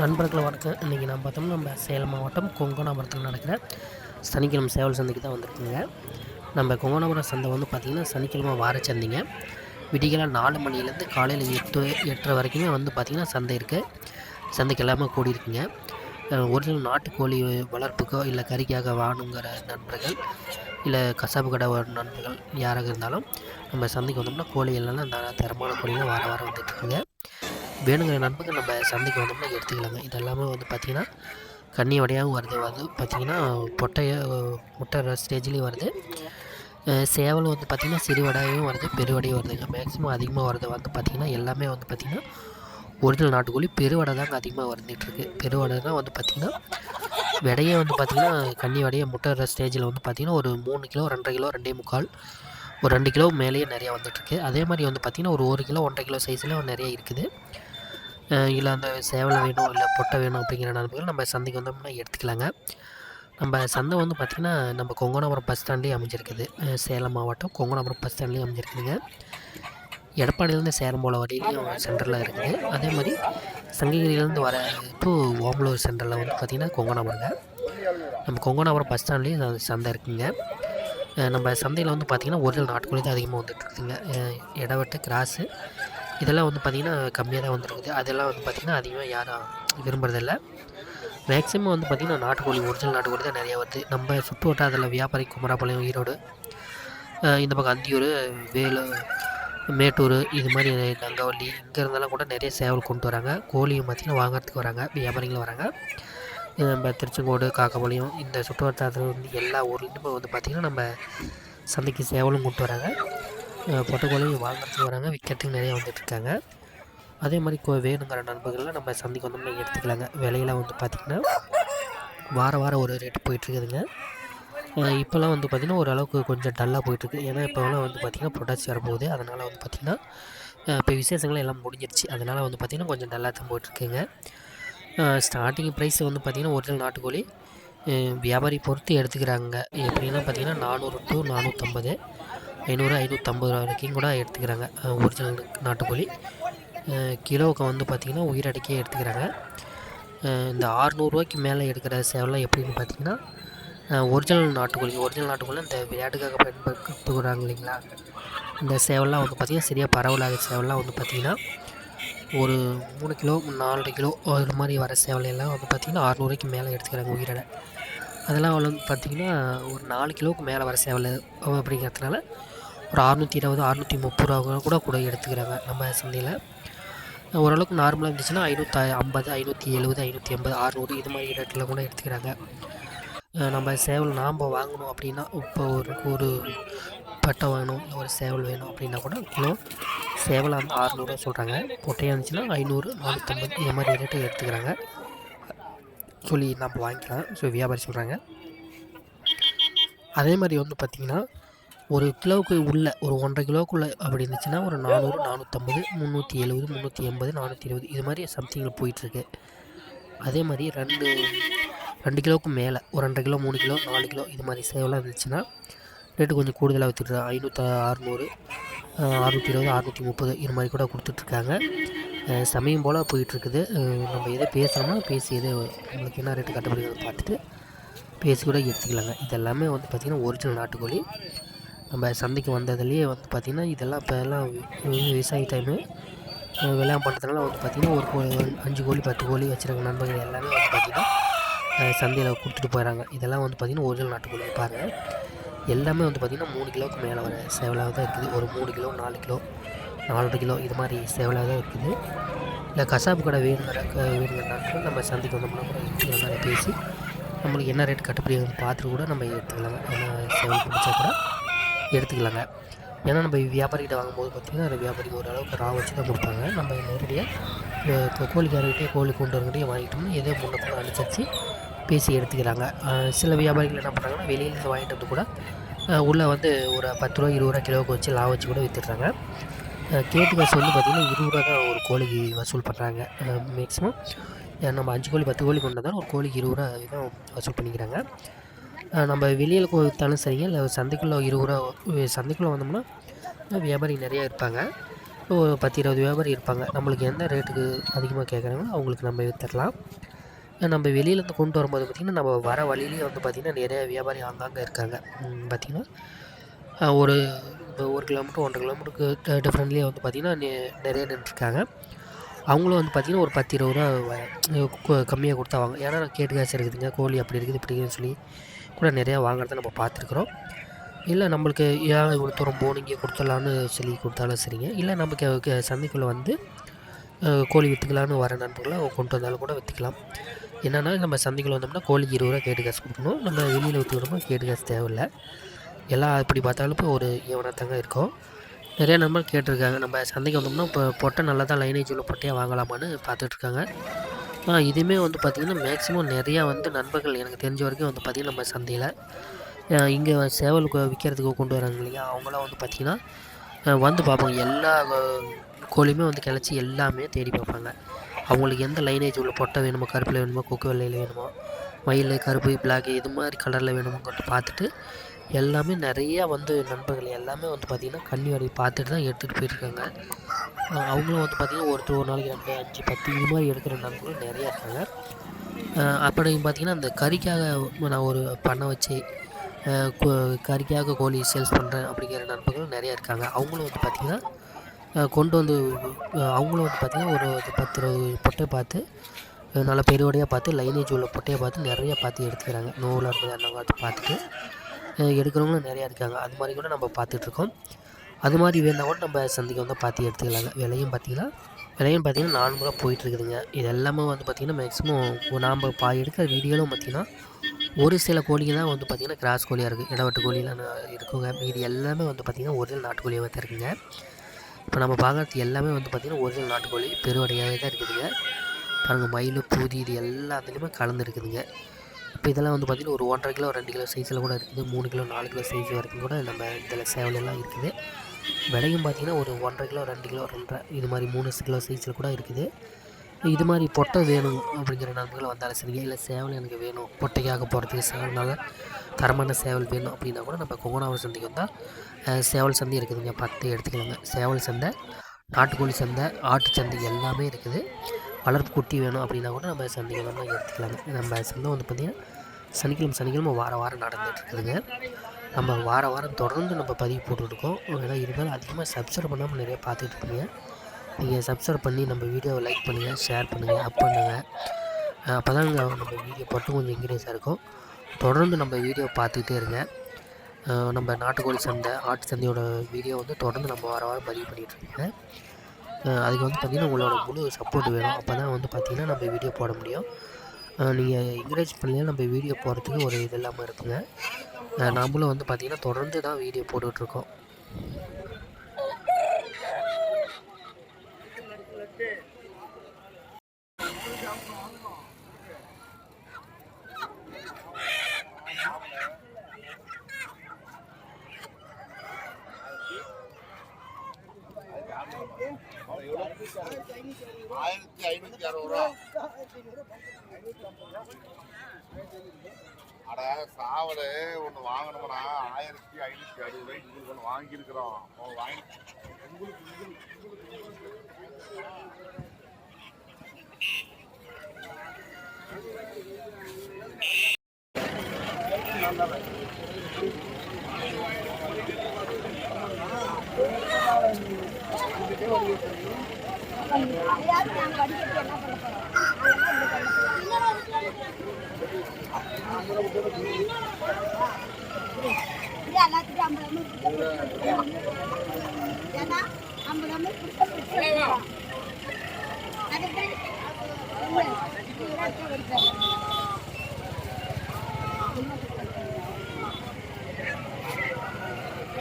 நண்பர்கள் வணக்கம். இன்றைக்கி நம்ம பார்த்தோம்னா நம்ம சேலம் மாவட்டம் கொங்கனாபுரத்தில் நடக்கிற சனிக்கிழமை சேவல் சந்தைக்கு தான் வந்திருக்குங்க. நம்ம கொங்கனாபுரம் சந்தை வந்து பார்த்திங்கன்னா சனிக்கிழமை வார சந்தைங்க. விடிகால நாலு மணிலேருந்து காலையில் எட்டு எட்டரை வரைக்குமே வந்து பார்த்திங்கன்னா சந்தை இருக்குது சந்தைக்கு எல்லாமே கூடி இருக்குங்க ஒரிஜினல் நாட்டுக்கோழி வளர்ப்புக்கோ இல்லை கறிக்காக வாணுங்கிற நண்பர்கள் இல்லை கசாப்பு கடை நண்பர்கள் யாராக இருந்தாலும் நம்ம சந்தைக்கு வந்தோம்னா கோழி எல்லாம் தரமான கோழிலாம் வார வாரம் வந்துட்டுருக்குங்க வேணுங்கிற நண்பர்கள் நம்ம சந்தைக்கு வந்தோம்னா எடுத்துக்கலாங்க. இது எல்லாமே வந்து பார்த்திங்கன்னா கண்ணி வடையாகவும் வருது. வந்து பார்த்திங்கன்னா பொட்டைய முட்டை ஸ்டேஜ்லேயும் வருது. சேவலும் சேவல் வந்து பார்த்திங்கன்னா சிறு வடையும் வருது பெருவடையும் வருதுங்க மேக்ஸிமம் அதிகமாக வருது வந்து பார்த்திங்கன்னா எல்லாமே வந்து பார்த்திங்கன்னா ஒரிஜினல் நாட்டுக்கோழி பெருவடை தாங்க அதிகமாக வந்துட்டுருக்கு பெருவடை தான் வந்து பார்த்திங்கன்னா விடையே வந்து பார்த்திங்கன்னா கன்னி வடையை முட்டை ஸ்டேஜில் வந்து பார்த்திங்கன்னா ஒரு மூணு கிலோ ரெண்டரை கிலோ ரெண்டே முக்கால் ஒரு ரெண்டு கிலோ மேலேயே நிறையா வந்துட்டுருக்கு அதே மாதிரி வந்து பார்த்திங்கன்னா ஒரு ஒரு கிலோ ஒன்றரை கிலோ சைஸ்லேயும் நிறைய இருக்குது. இல்லை அந்த சேவலை வேணும் இல்லை பொட்டை வேணும் அப்படிங்கிற நண்பர்கள் நம்ம சந்தைக்கு வந்தோம்னா எடுத்துக்கலாங்க. நம்ம சந்தை வந்து பார்த்திங்கன்னா நம்ம கொங்கனாபுரம் பஸ் ஸ்டாண்ட்லேயே அமைஞ்சிருக்குது. சேலம் மாவட்டம் கொங்கனாபுரம் பஸ் ஸ்டாண்ட்லேயே அமைஞ்சிருக்குதுங்க. எடப்பாடியிலேருந்து சேலம் போல வழியிலையும் சென்டரில் இருக்குது. அதே மாதிரி சங்ககிரியிலேருந்து வர டூ ஓமலூர் சென்டரில் வந்து பார்த்திங்கன்னா கொங்கனாபுரங்க நம்ம கொங்கனாபுரம் பஸ் ஸ்டாண்ட்லேயும் சந்தை இருக்குங்க. நம்ம சந்தையில் வந்து பார்த்திங்கன்னா ஒரிஜினல் நாட்டுக்கோழி தான் அதிகமாக வந்துட்டுருக்குங்க இடவெட்டு கிராஸு இதெல்லாம் வந்து பார்த்திங்கன்னா கம்மியாக தான் வந்துருக்குது அதெல்லாம் வந்து பார்த்திங்கன்னா அதிகமாக யாரும் விரும்புறதில்ல. மேக்ஸிமம் வந்து பார்த்திங்கன்னா நாட்டுக்கோழி ஒரிஜினல் நாட்டுக்கோழி தான் நிறையா வருது. நம்ம சுற்று வட்டாரத்தில் வியாபாரி குமராபாளையம் ஈரோடு இந்த பக்கம் அந்தியூர் வேலு மேட்டூர் இது மாதிரி நங்கவள்ளி இங்கே இருந்தெல்லாம் கூட நிறைய சேவல் கொண்டு வராங்க. கோழியும் பார்த்திங்கன்னா வாங்குறதுக்கு வராங்க வியாபாரிகளும் வராங்க. நம்ம திருச்செங்கோடு காக்கப்பாளையம் இந்த சுற்றுவட்டாரத்தில் வந்து எல்லா ஊர்லேயுமே வந்து பார்த்திங்கன்னா நம்ம சந்தைக்கு சேவலும் கொண்டு வராங்க. பொட்டைக்கோழியும் வாங்குறதுக்கு வராங்க. விற்கிறதுக்கு நிறையா வந்துட்டுருக்காங்க அதே மாதிரி கோ வேணுங்கிற நண்பர்கள்லாம் நம்ம சந்தைக்கு வந்தோம்னா எடுத்துக்கலாங்க. விலையெல்லாம் வந்து பார்த்திங்கன்னா வார வாரம் ஒரு ரேட்டு போயிட்டுருக்குதுங்க இப்போல்லாம் வந்து பார்த்திங்கன்னா ஓரளவுக்கு கொஞ்சம் டல்லாக போயிட்டுருக்கு ஏன்னா இப்போலாம் வந்து பார்த்திங்கன்னா புரட்டாச்சி வரப்போகுது. அதனால் வந்து பார்த்திங்கன்னா இப்போ விசேஷங்கள் எல்லாம் முடிஞ்சிருச்சு. அதனால் வந்து பார்த்திங்கன்னா கொஞ்சம் டல்லாக தான் போயிட்டுருக்குங்க ஸ்டார்டிங் ப்ரைஸ் வந்து பார்த்திங்கன்னா ஒரிஜினல் நாட்டுக்கோழி வியாபாரி பொறுத்து எடுத்துக்கிறாங்க. எப்படின்னா பார்த்திங்கன்னா நானூறு டு நானூற்றம்பது ஐநூறு ஐநூற்றம்பது ரூபா வரைக்கும் கூட எடுத்துக்கிறாங்க. ஒரிஜினல் நாட்டுக்கோழி. கிலோவுக்கு வந்து பார்த்திங்கன்னா உயிரடக்கியே எடுத்துக்கிறாங்க. இந்த ஆறுநூறுவாய்க்கு மேலே எடுக்கிற சேவலாம் எப்படின்னு பார்த்தீங்கன்னா ஒரிஜினல் நாட்டுக்கோழி. ஒரிஜினல் நாட்டுக்கோழி இந்த விளையாட்டுக்காக பயன்படுத்துகிறாங்க இல்லைங்களா? இந்த சேவைலாம் வந்து பார்த்திங்கன்னா சரியாக பரவலாத சேவல்லாம் வந்து பார்த்திங்கன்னா ஒரு மூணு கிலோ நாலரை கிலோ அது மாதிரி வர சேவலையெல்லாம் வந்து பார்த்திங்கன்னா அறநூறுவாய்க்கு மேலே எடுத்துக்கிறாங்க உயிரிடை. அதெல்லாம் வந்து பார்த்திங்கன்னா ஒரு நாலு கிலோவுக்கு மேலே வர சேவல் அப்படிங்கிறதுனால ஒரு அறுநூற்றி இருபது அறுநூற்றி முப்பது ரூபா கூட கூட எடுத்துக்கிறாங்க நம்ம சந்தையில். ஓரளவுக்கு நார்மலாக இருந்துச்சுன்னா ஐநூற்றி ஐம்பது ஐநூற்றி எழுபது ஐநூற்றி எண்பது அறநூறு இது மாதிரி ரேட்டில் கூட எடுத்துக்கிறாங்க. நம்ம சேவல் நாம் வாங்கணும் அப்படின்னா இப்போ ஒரு ஒரு பட்டை வேணும் இல்லை ஒரு சேவல் வேணும் அப்படின்னா கூட கிலோ சேவலை வந்து அறநூறுவா சொல்கிறாங்க பொட்டையாக இருந்துச்சுன்னா ஐநூறு நானூற்றம்பது இந்த மாதிரி ரேட்டு எடுத்துக்கிறாங்க. சொல்லி நம்ம வாங்கிக்கலாம். ஸோ வியாபாரி சொல்கிறாங்க அதே மாதிரி வந்து பார்த்திங்கன்னா ஒரு கிலோவுக்கு உள்ள ஒரு ஒன்றரை கிலோவுக்குள்ளே அப்படி இருந்துச்சுன்னா ஒரு நானூறு நானூற்றம்பது முந்நூற்றி எழுபது முந்நூற்றி எண்பது நானூற்றி இருபது இது மாதிரி சம்திங்கில் போயிட்டுருக்கு. அதே மாதிரி ரெண்டு ரெண்டு கிலோவுக்கு மேலே ஒரு ரெண்டரை கிலோ மூணு கிலோ நாலு கிலோ இது மாதிரி சேவலாம் இருந்துச்சுன்னா ரேட்டு கொஞ்சம் கூடுதலாக விற்றுட்டு ஐநூற்றி அறுநூறு அறுநூற்றி இருபது அறுநூற்றி முப்பது இது மாதிரி கூட கொடுத்துட்ருக்காங்க. சமயம் போல் போயிட்டுருக்குது. நம்ம எதை பேசுகிறோமோ பேசி எது நம்மளுக்கு என்ன ரேட்டு கட்டுப்படுகிறது பார்த்துட்டு பேசி கூட எடுத்துக்கலாங்க இது எல்லாமே வந்து பார்த்திங்கன்னா ஒரிஜினல் நாட்டுக்கோழி. நம்ம சந்தைக்கு வந்ததுலேயே வந்து பார்த்திங்கன்னா இதெல்லாம் இப்போ எல்லாம் விவசாய டைமு வெள்ளாம் பண்ணுறதுனால வந்து பார்த்திங்கன்னா ஒரு கோ- ஒரு அஞ்சு கோழி பத்து கோழி வச்சுருக்க நண்பர்கள் எல்லாமே வந்து பார்த்திங்கன்னா சந்தையில் கொடுத்துட்டு போயிடறாங்க இதெல்லாம் வந்து பார்த்திங்கன்னா ஒரிஜினல் நாட்டுக்கோழி பாருங்கள் எல்லாமே வந்து பார்த்திங்கன்னா மூணு கிலோவுக்கு மேலே வர சேவலாக தான் இருக்குது. ஒரு மூணு கிலோ நாலு கிலோ நாலரை கிலோ இது மாதிரி சேவலாக தான் இருக்குது. இல்லை கசாப்பு கடை வேணுங்கிற வேணுங்கிற நாட்கள் நம்ம சந்தைக்கு வந்தோம்னா கூட எடுத்துக்கலாம் பேசி நம்மளுக்கு என்ன ரேட் கட்டுப்படி பார்த்துட்டு கூட நம்ம எடுத்துக்கலாம் ஏன்னா சேவல் பிடிச்சா கூட எடுத்துக்கலாங்க. ஏன்னா நம்ம வியாபாரிகிட்ட வாங்கும்போது பார்த்திங்கன்னா அந்த வியாபாரிக்கு ஓரளவுக்கு ரா வச்சு தான் கொடுப்பாங்க. நம்ம நேரடியாக கோழிக்காரர்கிட்டே கோழி கொண்டு வரங்கிட்டே வாங்கிட்டோம்னா எதோ முன்ன கூட அனுசரித்து பேசி எடுத்துக்கிறாங்க சில வியாபாரிகள் என்ன பண்ணுறாங்கன்னா வெளியிலேருந்து வாங்கிட்டு வந்து கூட உள்ளே வந்து ஒரு பத்து ரூபா இருபது ரூபா கிலோவுக்கு வச்சு லா வச்சு கூட விற்றுட்றாங்க கேட்டு காசு வந்து பார்த்திங்கன்னா இருபது ரூபா தான் ஒரு கோழிக்கு வசூல் பண்ணுறாங்க மேக்ஸிமம் நம்ம அஞ்சு கோழி பத்து கோழி கொண்டு வந்தாலும் ஒரு கோழிக்கு இருபது ரூபா தான் வசூல் பண்ணிக்கிறாங்க. நம்ம வெளியில் விற்றாலும் சரிங்க இல்லை சந்தைக்குள்ளே இருபது ரூபா சந்தைக்குள்ளே வந்தோம்னா வியாபாரி நிறையா இருப்பாங்க. ஒரு பத்து இருபது வியாபாரி இருப்பாங்க. நம்மளுக்கு எந்த ரேட்டுக்கு அதிகமாக கேட்குறாங்களோ அவங்களுக்கு நம்ம விற்றுடலாம் நம்ம வெளியிலேருந்து கொண்டு வரும்போது பார்த்திங்கன்னா நம்ம வர வழியிலேயே வந்து பார்த்திங்கன்னா நிறைய வியாபாரி ஆங்காங்கே இருக்காங்க. பார்த்திங்கன்னா ஒரு இப்போ ஒரு கிலோமீட்டர் ஒன்றரை கிலோமீட்டருக்கு டிஃப்ரெண்ட்லேயே வந்து பார்த்திங்கன்னா நிறைய நின்றுருக்காங்க அவங்களும் வந்து பார்த்திங்கன்னா ஒரு பத்து இருபது ரூபா கம்மியாக கொடுத்தா வாங்க. ஏன்னா கேட்டு காசு இருக்குதுங்க கோழி அப்படி இருக்குது இப்படி இருக்குதுன்னு சொல்லி கூட நிறையா வாங்குறத நம்ம பார்த்துருக்குறோம். இல்லை நம்மளுக்கு ஏன் இவ்வளோ தூரம் போனீங்க கொடுத்துடலான்னு சொல்லி கொடுத்தாலும் சரிங்க. இல்லை நமக்கு சந்தைக்குள்ளே வந்து கோழி விற்றுக்கலான்னு வர நண்பர்களை கொண்டு வந்தாலும் கூட விற்றுக்கலாம் என்னென்னா நம்ம சந்தைக்குள்ளே வந்தோம்னா கோழிக்கு இருபது ரூபா கேட்டு காசு கொடுக்கணும். நம்ம வெளியில் விற்றுக்கிறோமோ கேட்டு காசு தேவையில்லை. எல்லாம் எப்படி பார்த்தாலும் இப்போ ஒரு ஏவனத்தங்க இருக்கும். நிறையா நண்பர் கேட்டிருக்காங்க நம்ம சந்தைக்கு வந்தோம்னா இப்போ பொட்டை நல்லா தான் லைனேஜ் உள்ள பொட்டையாக வாங்கலாமான்னு பார்த்துட்ருக்காங்க இதுவுமே வந்து பார்த்திங்கன்னா மேக்ஸிமம் நிறையா வந்து நண்பர்கள் எனக்கு தெரிஞ்ச வரைக்கும் வந்து பார்த்திங்கன்னா நம்ம சந்தையில் இங்கே சேவல் விற்கிறதுக்கு கொண்டு வராங்க இல்லையா? அவங்களாம் வந்து பார்த்திங்கன்னா வந்து பார்ப்பாங்க எல்லா கோழியுமே வந்து கிளச்சி எல்லாமே தேடி பார்ப்பாங்க அவங்களுக்கு எந்த லைனேஜ் உள்ள பொட்டை வேணுமோ கருப்பில் வேணுமோ கொக்கு வெள்ளையில் வேணுமோ மயில் கருப்பு பிளாக் இது மாதிரி கலரில் வேணுமோன்னு பார்த்துட்டு எல்லாமே நிறையா வந்து நண்பர்கள் எல்லாமே வந்து பார்த்திங்கன்னா கண்ணி வரையை பார்த்துட்டு தான் எடுத்துகிட்டு போயிருக்காங்க. அவங்களும் வந்து பார்த்திங்கன்னா ஒருத்தர் ஒரு நாளைக்கு ரெண்டு அஞ்சு பத்து இது மாதிரி எடுக்கிற நண்பர்கள் நிறையா இருக்காங்க. அப்படி பார்த்திங்கன்னா அந்த கறிக்காக நான் ஒரு பண்ணை வச்சு கறிக்காக கோழி சேல்ஸ் பண்ணுறேன் அப்படிங்கிற நண்பர்கள் நிறையா இருக்காங்க. அவங்களும் வந்து பார்த்திங்கன்னா கொண்டு வந்து அவங்களும் வந்து பார்த்திங்கன்னா ஒரு பத்து இருபது பொட்டை பார்த்து நல்லா பெருவடையாக பார்த்து லைனேஜ் உள்ள பொட்டையை பார்த்து நிறையா பார்த்து எடுத்துக்கிறாங்க. நூலாக இருக்குது அந்த பார்த்து பார்த்துட்டு. எடுக்கிறவங்களும் நிறையா இருக்காங்க. அது மாதிரி கூட நம்ம பார்த்துட்ருக்கோம் அது மாதிரி வேணால் கூட நம்ம சந்தைக்கு வந்து பார்த்து எடுத்துக்கலாங்க. விலையும் பார்த்திங்கன்னா விலையும் பார்த்திங்கன்னா நார்மலாக போயிட்டுருக்குதுங்க இது எல்லாமே வந்து பார்த்திங்கன்னா மேக்ஸிமம் நாம் பா எடுக்கிற வீடியோலும் பார்த்திங்கன்னா ஒரு சில கோழிங்க தான் வந்து பார்த்திங்கன்னா கிராஸ் கோழியாக இருக்குது இடவட்டு கோழிலாம் இருக்குங்க. இது எல்லாமே வந்து பார்த்திங்கன்னா ஒரிஜினல் நாட்டுக்கோழியாக தான் இருக்குங்க. இப்போ நம்ம பார்க்குறது எல்லாமே வந்து பார்த்திங்கன்னா ஒரிஜினல் நாட்டுக்கோழி பெருவடையாகவே தான் இருக்குதுங்க. பாருங்கள் மயில் பூதி இது எல்லாத்துலேயுமே கலந்துருக்குதுங்க இப்போ இதெல்லாம் வந்து பார்த்திங்கன்னா ஒரு ஒன்றரை கிலோ ரெண்டு கிலோ சைஸில் கூட இருக்குது. மூணு கிலோ நாலு கிலோ சைஸ் வரைக்கும் கூட நம்ம இதில் சேவலெல்லாம் இருக்குது. விலையும் பார்த்திங்கன்னா ஒரு ஒன்றரை கிலோ ரெண்டு கிலோ ரெண்டரை இது மாதிரி மூணு கிலோ சைஸில் கூட இருக்குது. இது மாதிரி பொட்டை வேணும் அப்படிங்கிற நண்பர்கள் வந்தாலும் சரிங்க. இல்லை சேவல் எனக்கு வேணும் பொட்டைக்காக போகிறதுக்கு சேவல்னால தரமான சேவல் வேணும் அப்படின்னா கூட நம்ம கொங்கனாவூர் சந்தைக்கு வந்தால் சேவல் சந்தை இருக்குதுங்க. பத்து எடுத்துக்கலாங்க. சேவல் சந்தை நாட்டுக்கோழி சந்தை ஆட்டு சந்தை எல்லாமே இருக்குது. வளர்ப்பு குட்டி வேணும் அப்படின்னா கூட நம்ம சந்தைகள் வந்து எடுத்துக்கலாங்க. நம்ம சந்தை வந்து பார்த்திங்கன்னா சனிக்கிழமை சனிக்கிழமை வாரம் வாரம் நடந்துகிட்ருக்குதுங்க நம்ம வார வாரம் தொடர்ந்து நம்ம பதிவு போட்டுருக்கோம் ஏன்னா இருந்தாலும் அதிகமாக சப்ஸ்கிரைப் பண்ணாமல் நிறைய பார்த்துட்டு இருக்கீங்க நீங்கள் சப்ஸ்கிரைப் பண்ணி நம்ம வீடியோவை லைக் பண்ணுங்கள் ஷேர் பண்ணுங்கள் அப் பண்ணுங்கள் அப்போ தான் நம்ம வீடியோ போட்டு கொஞ்சம் என்கரேஜாக இருக்கும். தொடர்ந்து நம்ம வீடியோ பார்த்துக்கிட்டே இருங்க. நம்ம நாட்டுக்கோழி சந்தை ஆட்டு சந்தையோட வீடியோ வந்து தொடர்ந்து நம்ம வார வாரம் பதிவு பண்ணிகிட்ருக்கோங்க அதுக்கு வந்து பார்த்திங்கன்னா உங்களோட முழு சப்போர்ட் வேணும். அப்போ தான் வந்து பார்த்திங்கன்னா நம்ம வீடியோ போட முடியும். நீங்கள் என்கரேஜ் பண்ணலாம் நம்ம வீடியோ போடுறதுக்கு ஒரு இது இல்லாமல் இருக்குங்க. நம்மளும் வந்து பார்த்திங்கன்னா தொடர்ந்து தான் வீடியோ போட்டுட்ருக்கோம். ஆயிரத்தி ஐநூத்தி அறுபது ரூபா. சாவல் ஒன்று வாங்கணும்னா ஆயிரத்தி ஐநூத்தி அறுபது ரூபாய்க்கு உங்களுக்கு ஒன்று வாங்கியிருக்கிறோம். வாங்கி என்ன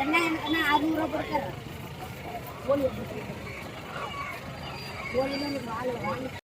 என்ன எனக்கு அறுநூறுவா கொடுக்குறேன்.